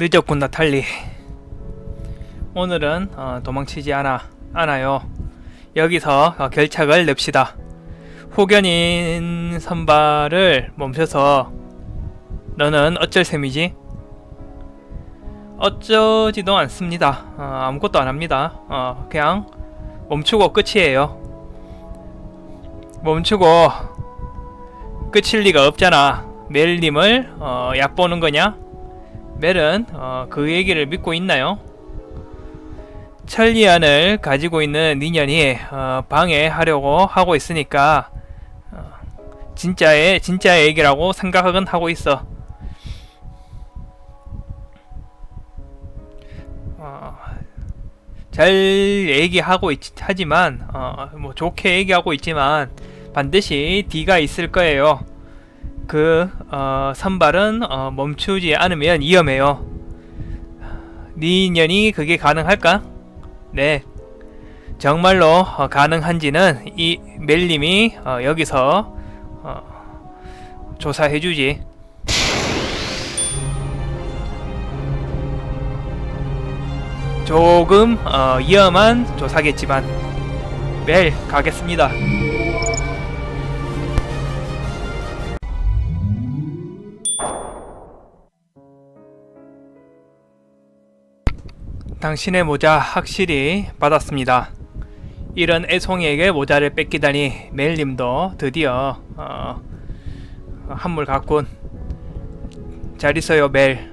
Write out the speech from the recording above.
늦었군 나탈리. 오늘은 어, 도망치지 않아 않아요. 여기서 어, 결착을 냅시다. 호견인 선발을 멈춰서 너는 어쩔 셈이지? 어쩌지도 않습니다. 어, 아무것도 안 합니다. 어, 그냥 멈추고 끝이에요. 멈추고 끝일 리가 없잖아. 멜님을 어, 얕보는 거냐? 멜은 어, 그 얘기를 믿고 있나요? 천리안을 가지고 있는 니년이 어, 방해하려고 하고 있으니까 어, 진짜의 진짜의 얘기라고 생각은 하고 있어. 어, 잘 얘기하고 있, 하지만 어, 뭐 좋게 얘기하고 있지만 반드시 D가 있을 거예요. 그 어, 선발은 어, 멈추지 않으면 위험해요. 니년이 그게 가능할까? 네. 정말로 어, 가능한지는 이 멜님이 어, 여기서 어, 조사해주지. 조금 어, 위험한 조사겠지만 멜 가겠습니다. 당신의 모자 확실히 받았습니다. 이런 애송이에게 모자를 뺏기다니 멜님도 드디어 어, 한물 갔군. 잘 있어요 멜.